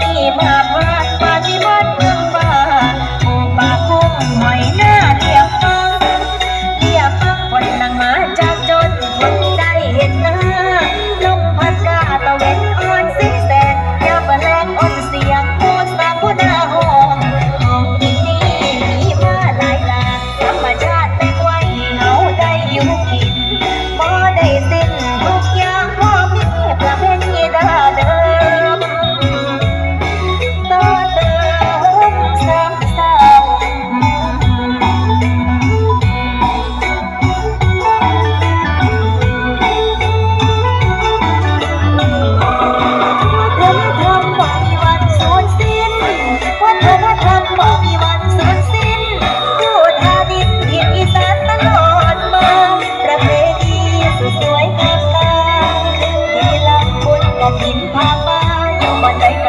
ที่มีมา மண்டை